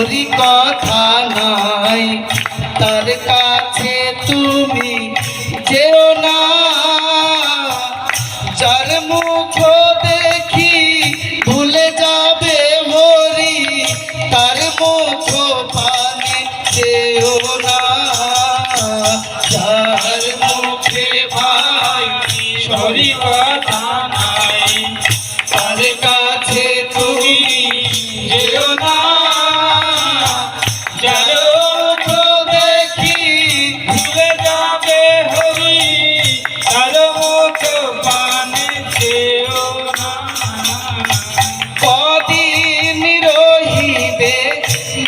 হরি কথা নাই। তার কাছে তুমি যেও না। চার মুখ দেখি ভুলে যাবে মরি তার মুখ পানে যেও না। যার মুখে ভাই হরি কথা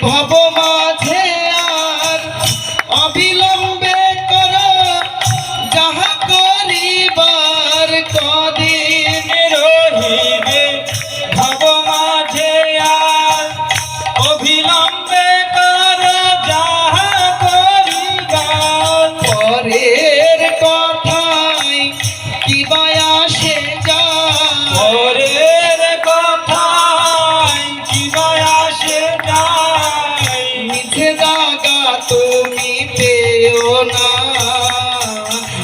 Bobo!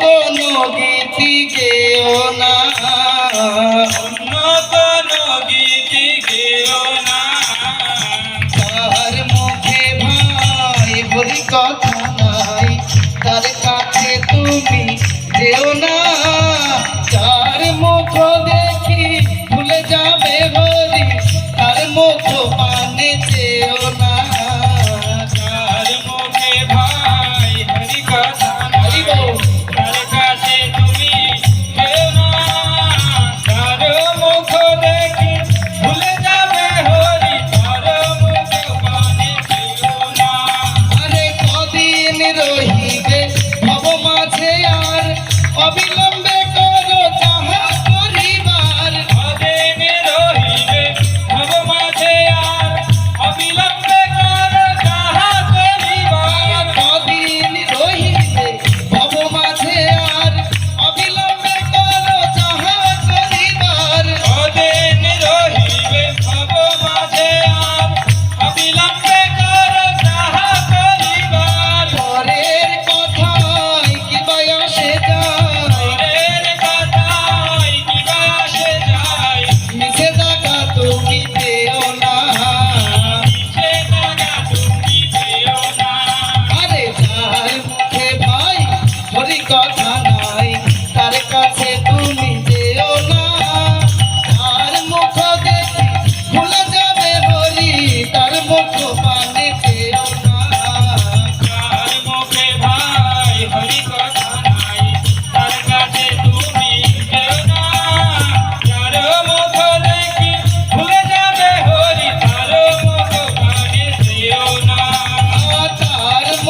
কোনো গীতি গেও না। অন্য কোনো গীতি গেও না তার মুখে ভাই বলি কথা নাই। তার কাছে তুমি যেও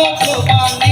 Thank you.